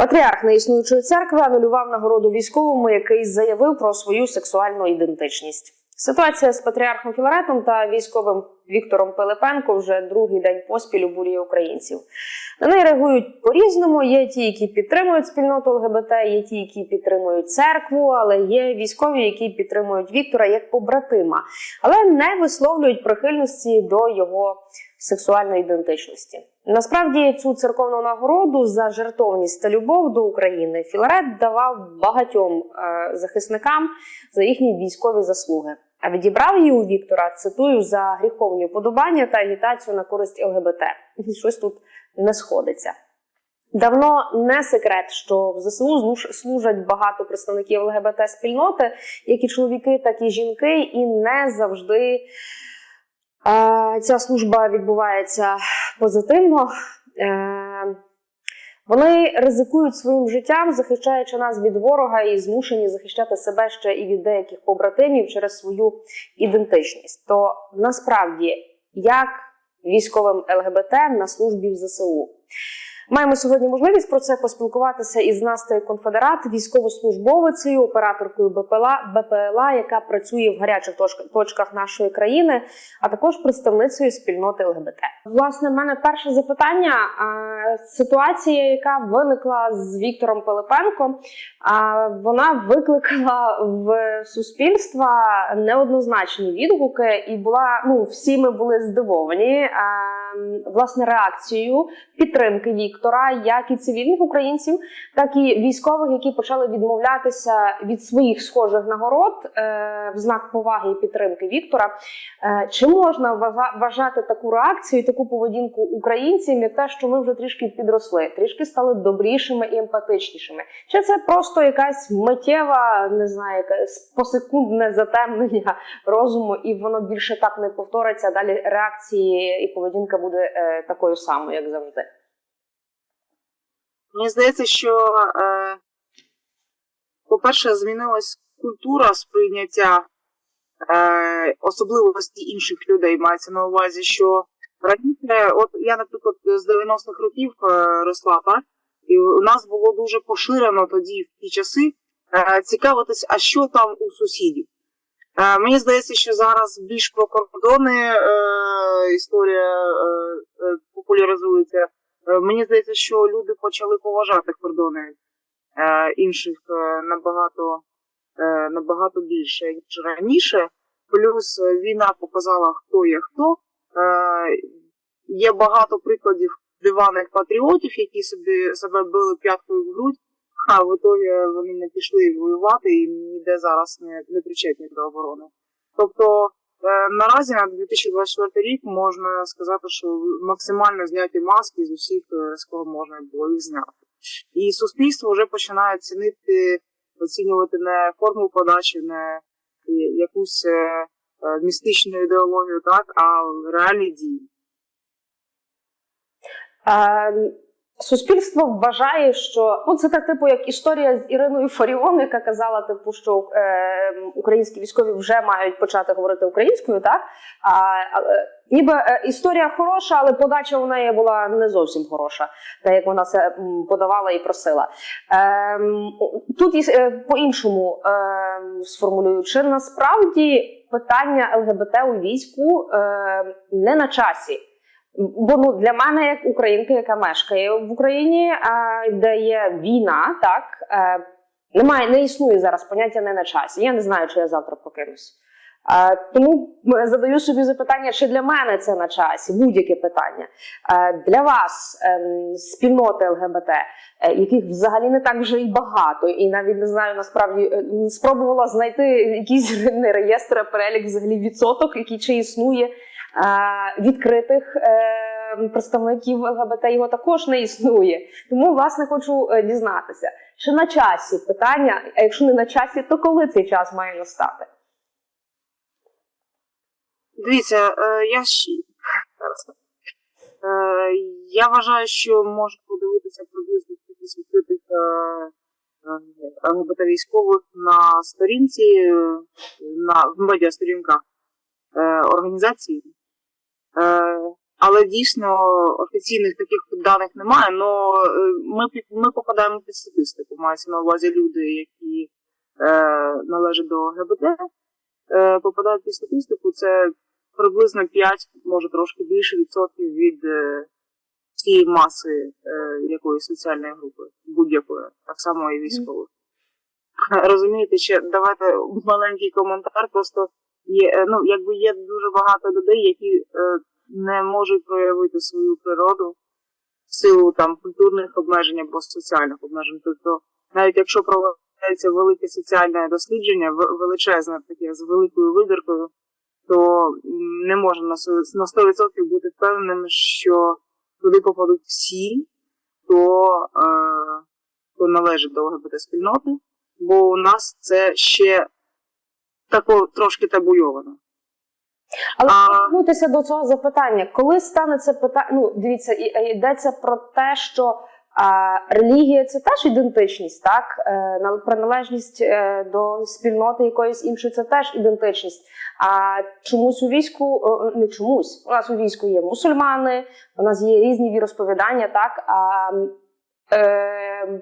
Патріарх неіснуючої церкви анулював нагороду військовому, який заявив про свою сексуальну ідентичність. Ситуація з патріархом Філаретом та військовим Віктором Пилипенко вже другий день поспіль обурює українців. На неї реагують по-різному. Є ті, які підтримують спільноту ЛГБТ, є ті, які підтримують церкву, але є військові, які підтримують Віктора як побратима, але не висловлюють прихильності до його сексуальної ідентичності. Насправді цю церковну нагороду за жертовність та любов до України Філарет давав багатьом е, захисникам за їхні військові заслуги. А відібрав її у Віктора, цитую, за гріховні уподобання та агітацію на користь ЛГБТ. Щось тут не сходиться. Давно не секрет, що в ЗСУ служать багато представників ЛГБТ спільноти, як і чоловіки, так і жінки, і не завжди ця служба відбувається позитивно. Е, вони ризикують своїм життям, захищаючи нас від ворога, і змушені захищати себе ще і від деяких побратимів через свою ідентичність. То насправді, як військовим ЛГБТ на службі в ЗСУ? Маємо сьогодні можливість про це поспілкуватися із Настею Конфедерат, військовослужбовицею, операторкою БПЛА, БПЛА, яка працює в гарячих точк- точках нашої країни, а також представницею спільноти ЛГБТ. Власне, в мене перше запитання. Ситуація, яка виникла з Віктором Пилипенко, а, вона викликала в суспільства неоднозначні відгуки, і була ну всі ми були здивовані власне реакцією підтримки Віктора, як і цивільних українців, так і військових, які почали відмовлятися від своїх схожих нагород е, в знак поваги і підтримки Віктора. Е, чи можна вважати таку реакцію, таку поведінку українців, як те, що ми вже трішки підросли, трішки стали добрішими і емпатичнішими? Чи це просто якась миттєва, не знаю, якась посекундне затемнення розуму, і воно більше так не повториться? Далі реакції і поведінка буде е, такою самою, як завжди. Мені здається, що, е, по-перше, змінилась культура сприйняття е, особливості інших людей. Мається на увазі, що раніше, от я, наприклад, з 90-х років е, росла, так? І у нас було дуже поширено тоді в ті часи е, цікавитись, а що там у сусідів. Е, мені здається, що зараз більш про кордони е, історія е, популяризується. Мені здається, що люди почали поважати кордони інших набагато, набагато більше, ніж раніше. Плюс війна показала, хто є хто. Є багато прикладів диваних патріотів, які собі себе били п'яткою в грудь, а в ітогі вони не пішли воювати і ніде зараз не, не причетні до оборони. Тобто Е, Наразі на 2024 рік можна сказати, що максимально зняті маски з усіх, е, з кого можна було їх зняти. І суспільство вже починає цінити, оцінювати не форму подачі, не якусь е, е, містичну ідеологію, так, а реальні дії. Е, Суспільство вважає, що ну це так, типу, як історія з Іриною Фаріон, яка казала, типу, що е, українські військові вже мають почати говорити українською, так а, але ніби е, історія хороша, але подача у неї була не зовсім хороша, так як вона це подавала і просила. Е, тут е, по-іншому е, сформулюю, чи насправді питання ЛГБТ у війську е, не на часі. Бо ну для мене, як українки, яка мешкає в Україні, де є війна, так е, немає, не існує зараз поняття не на часі. Я не знаю, чи я завтра прокинусь. Е, тому задаю собі запитання, чи для мене це на часі, будь-яке питання. Е, для вас, ем, спільноти ЛГБТ, яких взагалі не так вже і багато, і навіть не знаю, насправді спробувала знайти якийсь не реєстр, а перелік взагалі відсоток, який чи існує відкритих е, представників ЛГБТ його також не існує. Тому власне хочу е, дізнатися, чи на часі питання, а якщо не на часі, то коли цей час має настати? Дивіться, е, я ще. Я вважаю, що можна подивитися приблизно кількість відкритих е, е, ЛГБТ військових на сторінці, на в медіасторінках організації. Е, але дійсно офіційних таких даних немає. Но е, ми, ми попадаємо під статистику. Мається на увазі люди, які е, належать до ГБТ, е, попадають під статистику. Це приблизно 5, може трошки більше відсотків від е, цієї маси е, якоїсь соціальної групи, будь-якої, так само і військових. Розумієте, ще давайте маленький коментар. Просто є, е, ну, якби є дуже багато людей, які е, не можуть проявити свою природу в силу там культурних обмежень або соціальних обмежень. Тобто, навіть якщо проводиться велике соціальне дослідження, величезне таке з великою вибіркою, то не можна на на 100% бути впевненим, що туди попадуть всі, хто, е, хто належить до ЛГБТ спільноти, бо у нас це ще тако трошки табуйовано. Але повернутися до цього запитання, коли стане це питання? Ну, дивіться, і йдеться про те, що а, релігія це теж ідентичність, так? Е, приналежність е, до спільноти якоїсь іншої це теж ідентичність. А чомусь у війську, е, не чомусь, у нас у війську є мусульмани, у нас є різні віросповідання, так? А, е,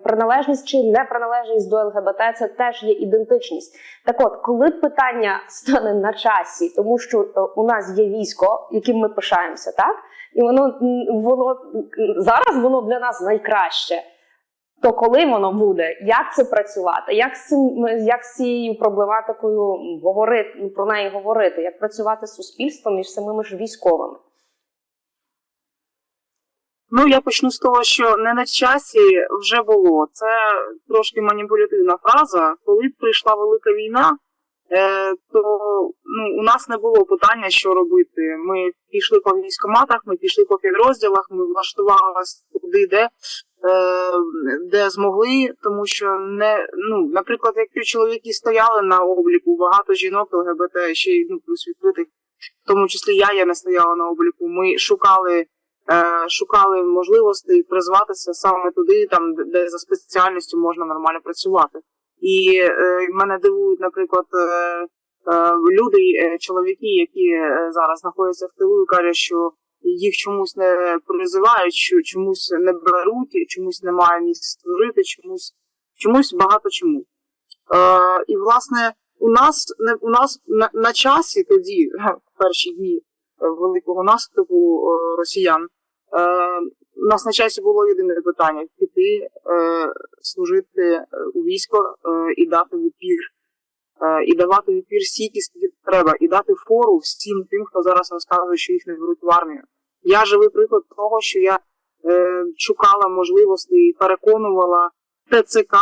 приналежність чи неприналежність до ЛГБТ це теж є ідентичність. Так от, коли питання стане на часі, тому що е, у нас є військо, яким ми пишаємося, так? І воно, воно зараз воно для нас найкраще. То коли воно буде, як це працювати, як з цим як з цією проблематикою говорити про неї говорити, як працювати з суспільством між самими ж військовими? Ну, я почну з того, що не на часі вже було. Це трошки маніпулятивна фраза. Коли прийшла велика війна, е, то ну, у нас не було питання, що робити. Ми пішли по військоматах, ми пішли по підрозділах, ми влаштувалися туди, де, е, де змогли, тому що не, ну, наприклад, якщо чоловіки стояли на обліку, багато жінок ЛГБТ, ще й ну, плюс відкритих, в тому числі я, я не стояла на обліку. Ми шукали шукали можливості призватися саме туди, там де- за спеціальністю можна нормально працювати. І е, мене дивують, наприклад, е, е, люди, е, чоловіки, які е, зараз знаходяться в тилу, і кажуть, що їх чомусь не призивають, що чомусь не беруть, чомусь немає місць служити, чомусь чомусь багато чому. Е, і власне у нас не у нас на, на часі тоді, в перші дні е, великого наступу е, росіян. Е, у нас на часі було єдине питання: піти, е, служити е, у військо і дати відпір, і давати відпір стільки, скільки треба, і дати фору всім тим, хто зараз розказує, що їх не беруть в армію. Я живий приклад того, що я шукала можливості і переконувала ТЦК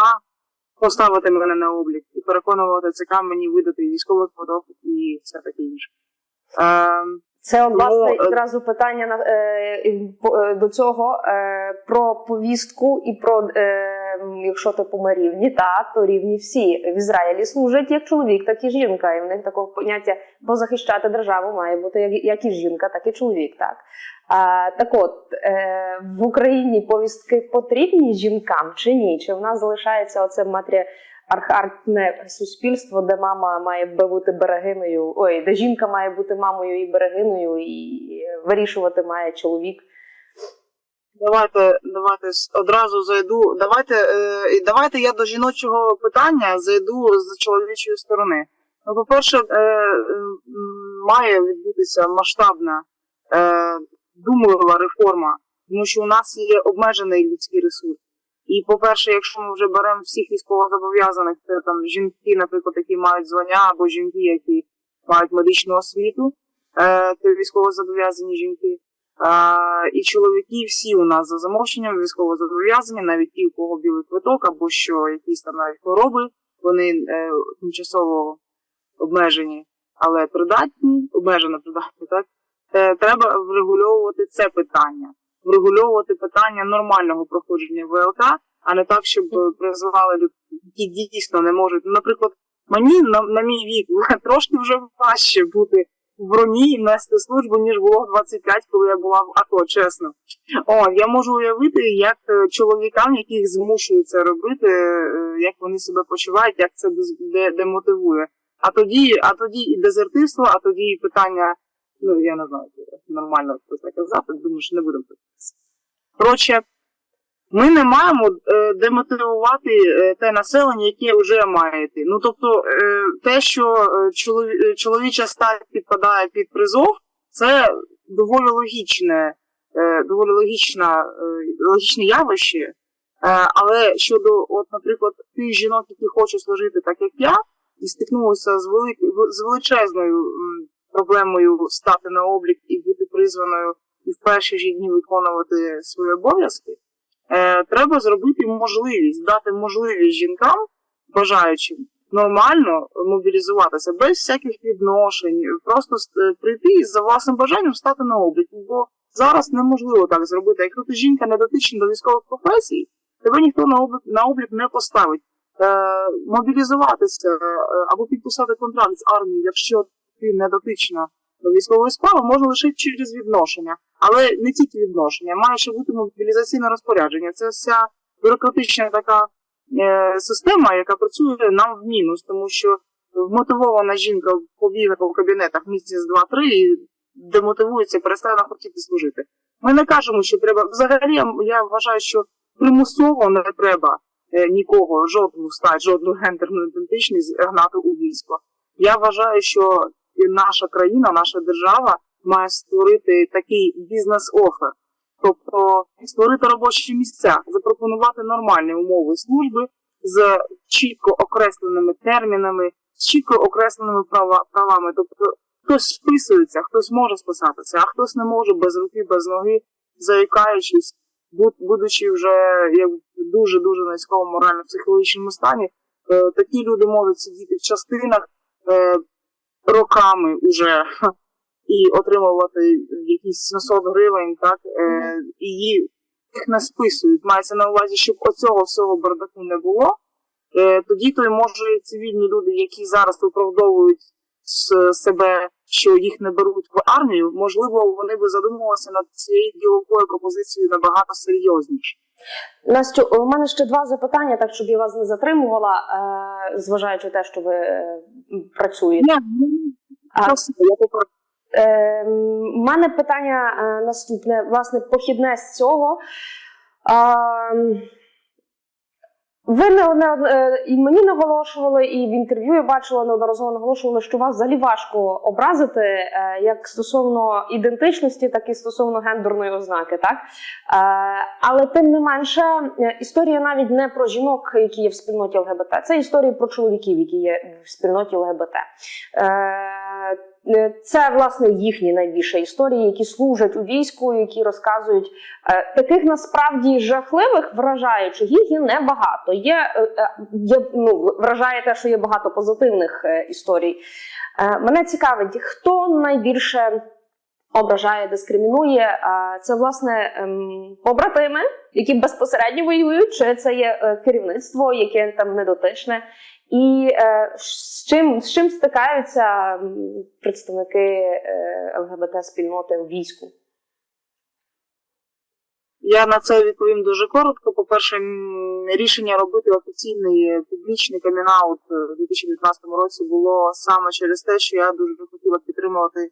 поставити мене на облік, і переконувала ТЦК мені видати військовий квиток і все таке інше. Це власне Ну, е, одразу питання на е, е, до цього е, про повістку і про е, якщо типу рівні, та то рівні всі в Ізраїлі служать як чоловік, так і жінка. І в них такого поняття бо захищати державу має бути як, як і жінка, так і чоловік. Так а, так от е, в Україні повістки потрібні жінкам чи ні? Чи в нас залишається оце матріархатне суспільство, де мама має бути берегиною, ой, де жінка має бути мамою і берегиною, і вирішувати має чоловік. Давайте, давайте одразу зайду. Давайте, е, давайте я до жіночого питання зайду з чоловічої сторони. Ну, по-перше, е, має відбутися масштабна е, думлива реформа, тому що у нас є обмежений людський ресурс. І, по-перше, якщо ми вже беремо всіх військовозобов'язаних, це там жінки, наприклад, які мають звання, або жінки, які мають медичну освіту, е, то військовозобов'язані жінки. А, і чоловіки всі у нас за замовченням військово зобов'язані, навіть ті, у кого білий квиток, або що якісь там навіть хвороби, вони е, тимчасово обмежені, але придатні, обмежено придатні, так? Е, треба врегульовувати це питання, врегульовувати питання нормального проходження ВЛК, а не так, щоб е, призивали людей, які дійсно не можуть. Наприклад, мені на, на мій вік трошки вже важче бути в броні і нести службу, ніж було в 25, коли я була в АТО, чесно. О, я можу уявити, як е, чоловікам, яких змушують це робити, е, як вони себе почувають, як це демотивує. А тоді, а тоді і дезертирство, а тоді і питання Ну, я не знаю, нормально так казати, думаю, що не будемо. Коротше, ми не маємо е, демотивувати е, те населення, яке вже має йти. Ну тобто, е, те, що е, чолові, е, чоловіча стать підпадає під призов, це доволі логічне, е, доволі логічна, е, логічне явище. Е, але щодо, от, наприклад, тих жінок, які хочуть служити так, як я, і стикнулися з, велик, з величезною проблемою стати на облік і бути призваною і в перші ж дні виконувати свої обов'язки, е, треба зробити можливість, дати можливість жінкам, бажаючим, нормально мобілізуватися, без всяких відношень, просто е, прийти і за власним бажанням стати на облік. Бо зараз неможливо так зробити. Якщо ти жінка не дотична до військових професій, тебе ніхто на облік, на облік не поставить. Е, мобілізуватися е, або підписати контракт з армією, якщо ти не дотична до військової справи, можна лише через відношення. Але не тільки відношення, має ще бути мобілізаційне розпорядження. Це вся бюрократична така е, система, яка працює нам в мінус, тому що вмотивована жінка побігає по кабінетах місяць, два-три і демотивується, перестане хотіти служити. Ми не кажемо, що треба. Взагалі, я вважаю, що примусово не треба е, нікого, жодну стать, жодну гендерну ідентичність гнати у військо. Я вважаю, що і наша країна, наша держава має створити такий бізнес-офер, тобто створити робочі місця, запропонувати нормальні умови служби з чітко окресленими термінами, з чітко окресленими права, правами. Тобто хтось списується, хтось може списатися, а хтось не може без руки, без ноги, заїкаючись, будучи вже як в дуже дуже низькому морально-психологічному стані, е, такі люди можуть сидіти в частинах е, роками уже і отримувати якісь 700 гривень, так, е, її їх не списують. Мається на увазі, щоб оцього всього бардаку не було. Е, тоді то й може цивільні люди, які зараз виправдовують себе, що їх не беруть в армію, можливо, вони би задумувалися над цією діловою пропозицією набагато серйозніше. Настю, у мене ще два запитання, так щоб я вас не затримувала, е, зважаючи те, що ви е, працюєте. Ну, А, Е, У мене питання е, наступне, власне, похідне з цього. Ви не, не е, і мені наголошували, і в інтерв'ю я бачила неодноразово наголошували, що вас взагалі важко образити е, як стосовно ідентичності, так і стосовно гендерної ознаки. Так? Е, але тим не менше, історія навіть не про жінок, які є в спільноті ЛГБТ, це історії про чоловіків, які є в спільноті ЛГБТ. Е, Це власне їхні найбільші історії, які служать у війську, які розказують Е, таких насправді жахливих, вражаючих їх є небагато. Є, е, є ну, вражає те, що є багато позитивних історій. Мене цікавить, хто найбільше ображає, дискримінує. Це власне ем, побратими, які безпосередньо воюють, чи це є керівництво, яке там недотичне. І е, з чим з чим стикаються представники е, ЛГБТ спільноти у війську? Я на це відповім дуже коротко. По-перше, рішення робити офіційний публічний камінаут у 2019 році було саме через те, що я дуже хотіла підтримувати е,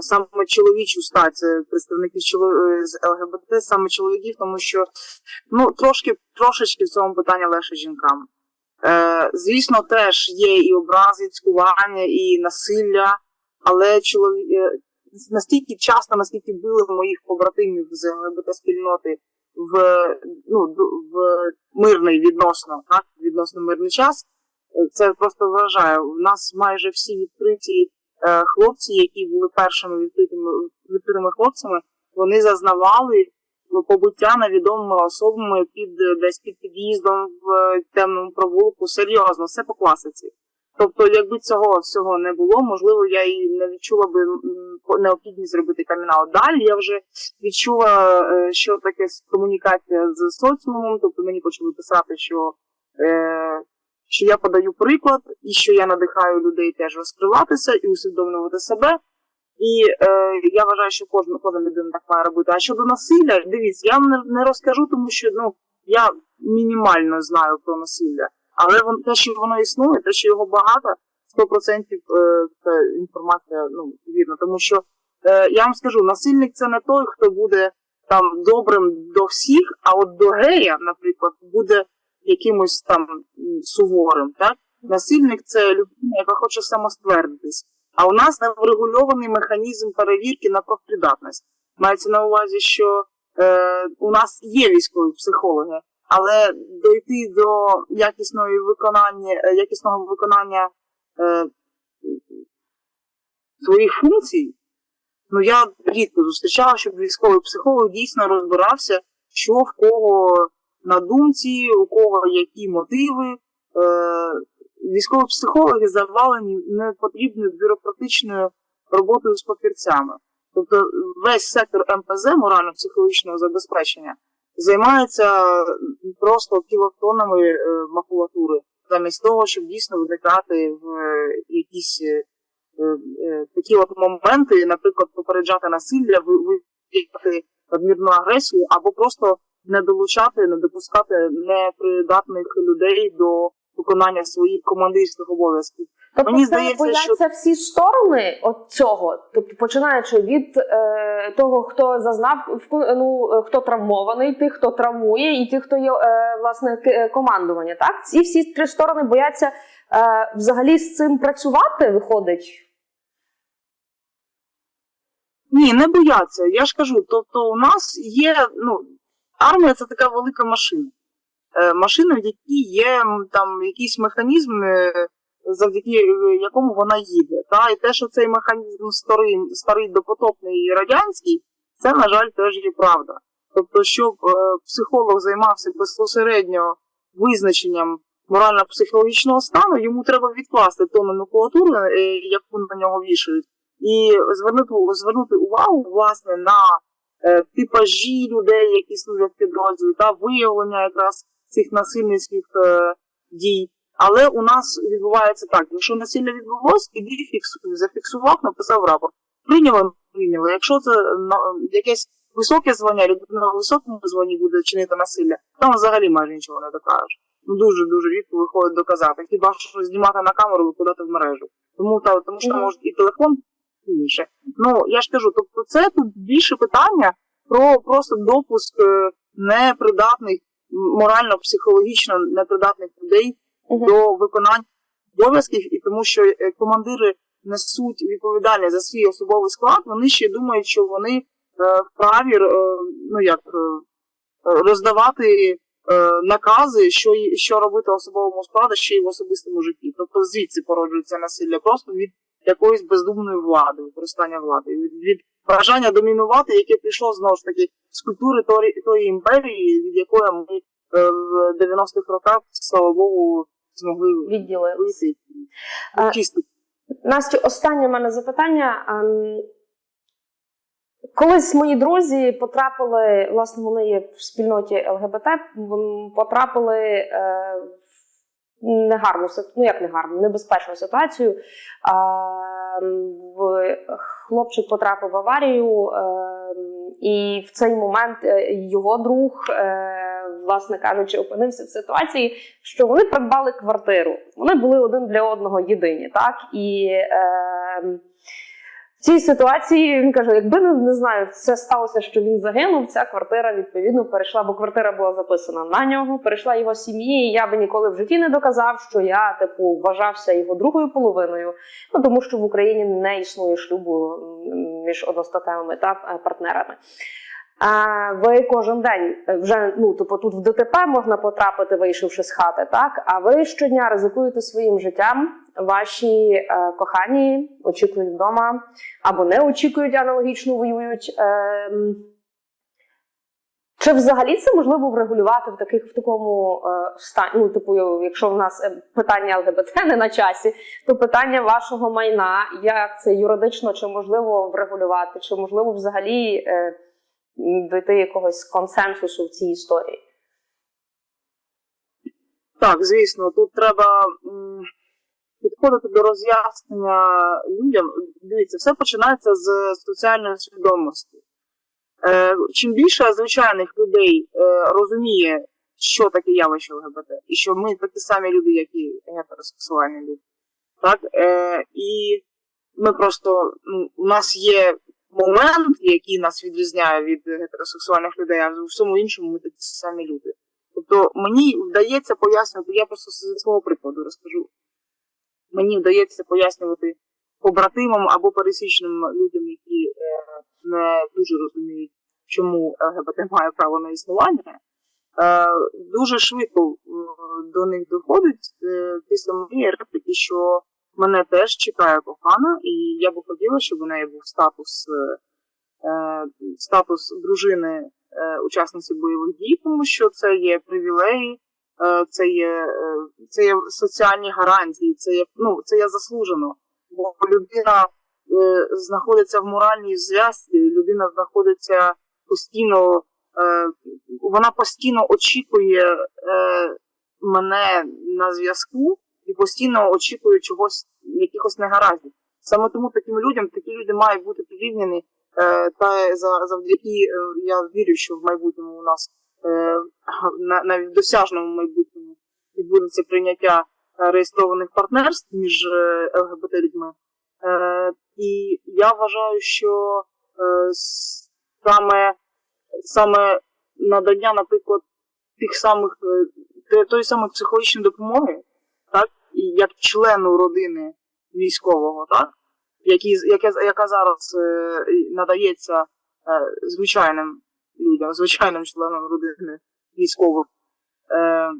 саме чоловічу стать е, представників е, з ЛГБТ, саме чоловіків, тому що ну трошки трошечки в цьому питанні легше жінкам. Е, звісно, теж є і образи, і цькування, і насилля, але чоловік настільки часто, наскільки били моїх побратимів з ЛГБТ спільноти в, ну, в мирний відносно, так, відносно мирний час, е, це просто вражає. У нас майже всі відкриті е, хлопці, які були першими відкритими, відкритими хлопцями, вони зазнавали побуття невідомими особами під десь під під'їздом в е, темному провулку. Серйозно, все по класиці. Тобто, якби цього всього не було, можливо, я і не відчула би необхідність зробити камінал. Далі я вже відчула, е, що таке комунікація з соціумом, тобто мені почали писати, що, е, що я подаю приклад, і що я надихаю людей теж розкриватися і усвідомлювати себе. І е, я вважаю, що кожна кожна людина так має робити. А щодо насилля, дивіться, я вам не, не розкажу, тому що ну я мінімально знаю про насилля. Але вон, те, що воно існує, те, що його багато, 100% е, ця інформація ну, вірна. Тому що е, я вам скажу, насильник це не той, хто буде там добрим до всіх, а от до гея, наприклад, буде якимось там суворим. Так? Насильник це людина, яка хоче самоствердитись. А у нас не врегульований механізм перевірки на профпридатність. Мається на увазі, що е, у нас є військові психологи, але дойти до якісної виконання, е, якісного виконання е, своїх функцій, ну я рідко зустрічала, щоб військовий психолог дійсно розбирався, що в кого на думці, у кого які мотиви. Е, військові психологи завалені непотрібною бюрократичною роботою з папірцями. Тобто весь сектор МПЗ, морально-психологічного забезпечення, займається просто кілотонами е, макулатури, замість того, щоб дійсно виникати в е, якісь е, такі от моменти, наприклад, попереджати насилля, ви- виявляти надмірну агресію, або просто не долучати, не допускати непридатних людей до виконання своїх командирських обов'язків. Тобто Мені це здається, бояться що- всі сторони от цього, тобто починаючи від е, того, хто зазнав ну, е, хто травмований, тих, хто травмує, і тих, хто є е, власне е, командування. Так, ці всі три сторони бояться е, взагалі з цим працювати, виходить. Ні, не бояться. Я ж кажу, тобто у нас є, ну, армія це така велика машина. Е, машина, в якій є там якийсь механізм, е, завдяки е, якому вона їде. Та? І те, що цей механізм старий, старий допотопний радянський, це, на жаль, теж є правда. Тобто, щоб психолог займався безпосередньо визначенням морально-психологічного стану, йому треба відкласти ту номенклатуру, яку на нього вішають, і звернути, звернути увагу власне на типажі людей, які служать в підрозділі, та виявлення якраз цих насильницьких е, дій. Але у нас відбувається так: якщо насилля відбулось, іди фіксуй, зафіксував, написав рапорт. Прийняли, прийняли. Якщо це на, якесь високе звання, людина на високому званні буде чинити насилля, там взагалі майже нічого не докажеш. Ну дуже дуже рідко виходить доказати. Хіба що знімати на камеру викладати в мережу. Тому та тому що Мгм. може і телефон і інше. Ну я ж кажу, тобто це тут більше питання про просто допуск е, непридатних, м, морально-психологічно непридатних людей Мгм. до виконання обов'язків, і тому що е, командири несуть відповідальність за свій особовий склад, вони ще думають, що вони е, вправі е, ну як е, роздавати е, накази, що, що робити особовому складу ще й в особистому житті. Тобто звідси породжується насилля просто від якоїсь бездумної влади, використання влади, від, від бажання домінувати, яке прийшло знову ж таки з культури тої, тої імперії, від якої ми е, в 90-х роках, слава Богу, змогли вийти. Настю, останнє в мене запитання. Ем, Колись мої друзі потрапили, власне, вони є в спільноті ЛГБТ, потрапили е, в негарну ну як негарну, небезпечну ситуацію. Хлопчик потрапив в аварію, е, і в цей момент е, його друг, е, власне кажучи, опинився в ситуації, що вони придбали квартиру. Вони були один для одного єдині, так і. Цій ситуації він каже: якби не, не знаю, це сталося, що він загинув. Ця квартира відповідно перейшла, бо квартира була записана на нього, перейшла його сім'ї. і Я би ніколи в житті не доказав, що я типу вважався його другою половиною. Ну тому що в Україні не існує шлюбу між одностатевими та е, партнерами. Ви кожен день е, вже ну типу тут в ДТП можна потрапити, вийшовши з хати, так? А ви щодня ризикуєте своїм життям. Ваші е, кохані очікують вдома або не очікують, аналогічно воюють. Е, чи взагалі це можливо врегулювати в таких в такому е, стані? Ну, типу, якщо в нас е, питання ЛГБТ не на часі, то питання вашого майна, як це юридично чи можливо врегулювати, чи можливо взагалі е, дойти якогось консенсусу в цій історії? Так, звісно, тут треба підходити до роз'яснення людям. Дивіться, все починається з соціальної свідомості. Е, чим більше звичайних людей е, розуміє, що таке явище ЛГБТ, і що ми такі самі люди, як і гетеросексуальні люди, Так? Е, і ми просто у нас є момент, який нас відрізняє від гетеросексуальних людей, а в всьому іншому ми такі самі люди. Тобто мені вдається пояснювати, я просто зі свого прикладу розкажу. Мені вдається пояснювати побратимам або пересічним людям, які е, не дуже розуміють, чому ЛГБТ має право на існування. Е, дуже швидко е, до них доходить після моєї репліки, що мене теж чекає кохана, і я би хотіла, щоб у неї був статус, е, статус дружини е, учасниці бойових дій, тому що це є привілеї, е, це є, це є соціальні гарантії, це є, ну, це є заслужено. Бо людина знаходиться в моральній зв'язці, людина знаходиться постійно, вона постійно очікує мене на зв'язку і постійно очікує чогось, якихось негараздів. Саме тому таким людям, такі люди мають бути прирівняні, е, та за, завдяки е, я вірю, що в майбутньому у нас е, на, навіть в досяжному майбутньому відбудеться прийняття реєстрованих партнерств між ЛГБТ людьми. І я вважаю, що саме, саме надання, наприклад, тих самих тої самої психологічної допомоги, як члену родини військового, так, які, яке, яка зараз е, надається е, звичайним людям, звичайним членам родини військових. Е,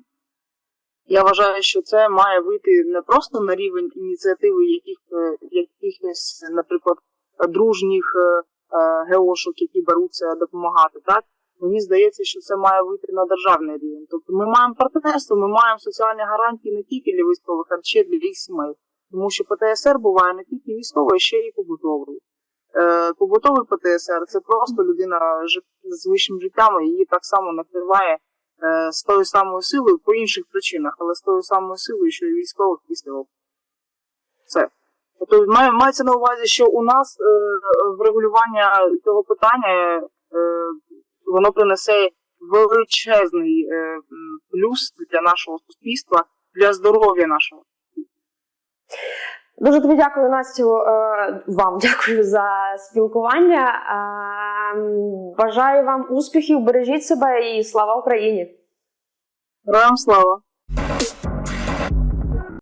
я вважаю, що це має вийти не просто на рівень ініціативи яких, е, якихось, наприклад, дружніх е, е, геошок, які беруться допомагати. Так? Мені здається, що це має вийти на державний рівень. Тобто ми маємо партнерство, ми маємо соціальні гарантії не тільки для військових, а ще для їх сімей. Тому що ПТСР буває не тільки військовий, а ще й побутовий. Е, побутовий ПТСР це просто людина з вищим життям, і її так само накриває е, з тою самою силою по інших причинах, але з тою самою силою, що і військових після опиту. Все. Тобто має- мається на увазі, що у нас е, врегулювання цього питання е, воно принесе величезний е, плюс для нашого суспільства, для здоров'я нашого. Дуже тобі дякую, Настю. е, Вам дякую за спілкування. Е, Бажаю вам успіхів, бережіть себе і слава Україні! Героям слава!